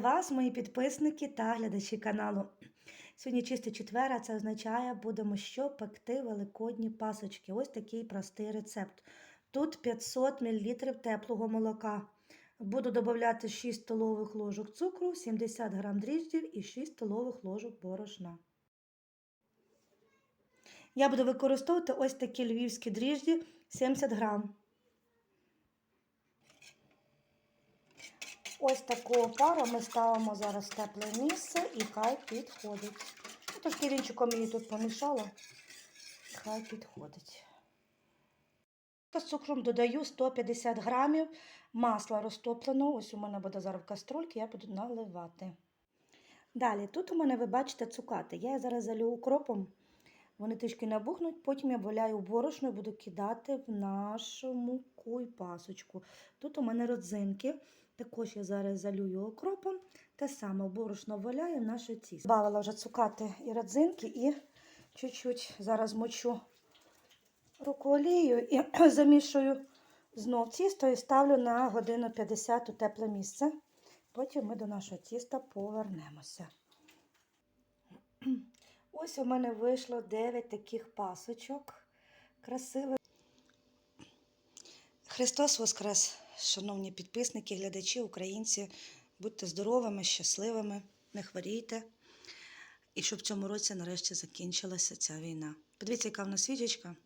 вас, мої підписники та глядачі каналу. Сьогодні чистий четвер, а це означає, будемо що пекти великодні пасочки. Ось такий простий рецепт. Тут 500 мл теплого молока. Буду додати 6 столових ложок цукру, 70 г дріжджів і 6 столових ложок борошна. Я буду використовувати ось такі львівські дріжджі 70 грам. Ось таку пару ми ставимо зараз в тепле місце і хай підходить. Ну, Трошки вінчиком її тут помішала. Хай підходить. З цукром додаю 150 грамів масла розтопленого. Ось у мене буде зараз в каструльці, я буду наливати. Далі, тут у мене, ви бачите, цукати. Я зараз залю укропом. Вони трішки набухнуть, потім я валяю борошно і буду кидати в нашу муку і пасочку. Тут у мене родзинки. Також я зараз залюю окропом. Те саме борошно валяю в наше тісто. Бавила вже цукати і родзинки, і чуть-чуть зараз мочу руку олією і замішую знов тісто і ставлю на годину 50 у тепле місце. Потім ми до нашого тіста повернемося. Ось у мене вийшло 9 таких пасочок. Красивих. Христос Воскрес, шановні підписники, глядачі, українці. Будьте здоровими, щасливими, не хворійте. І щоб в цьому році нарешті закінчилася ця війна. Подивіться, яка в нас свічечка.